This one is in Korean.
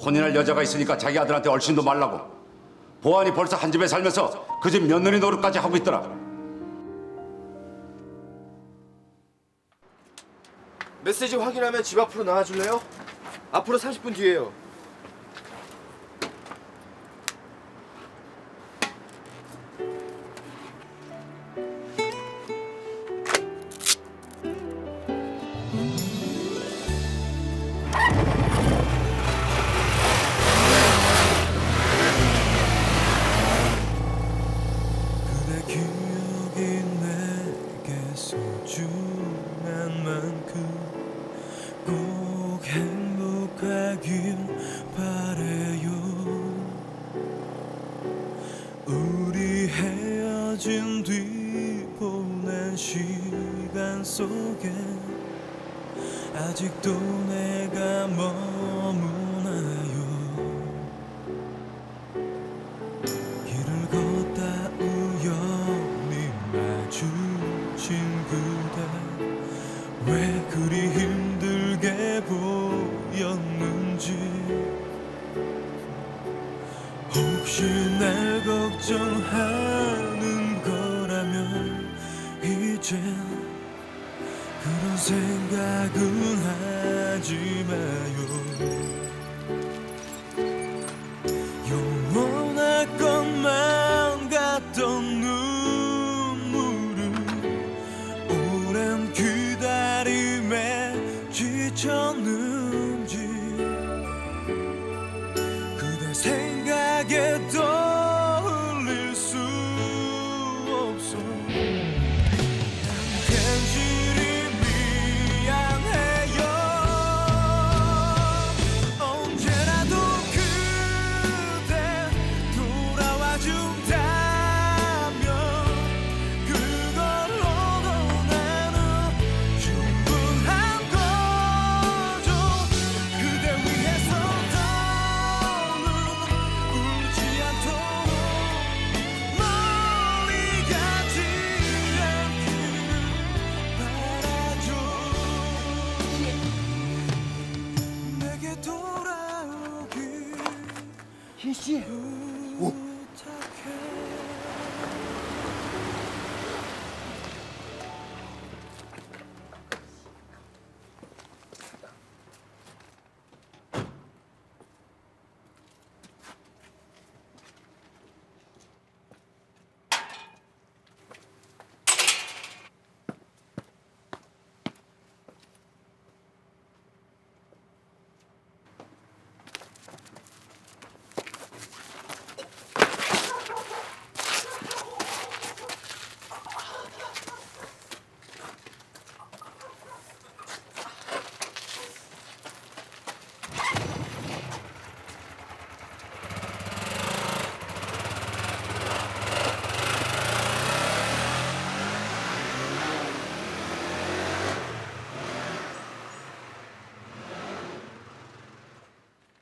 혼인할 여자가 있으니까 자기 아들한테 얼씬도 말라고. 보안이 벌써 한 집에 살면서 그 집 며느리 노릇까지 하고 있더라. 메시지 확인하면 집 앞으로 나와줄래요? 앞으로 30분 뒤에요. 소중한 만큼 꼭 행복하길 바래요. 우리 헤어진 뒤 보낸 시간 속에 아직도 내가 머무나요. 길을 걷다 우연히 그대 왜 그리 힘들게 보였는지. 혹시 날 걱정하는 거라면 이젠 그런 생각은 하지 마요 생각에 떠 개씨. 오.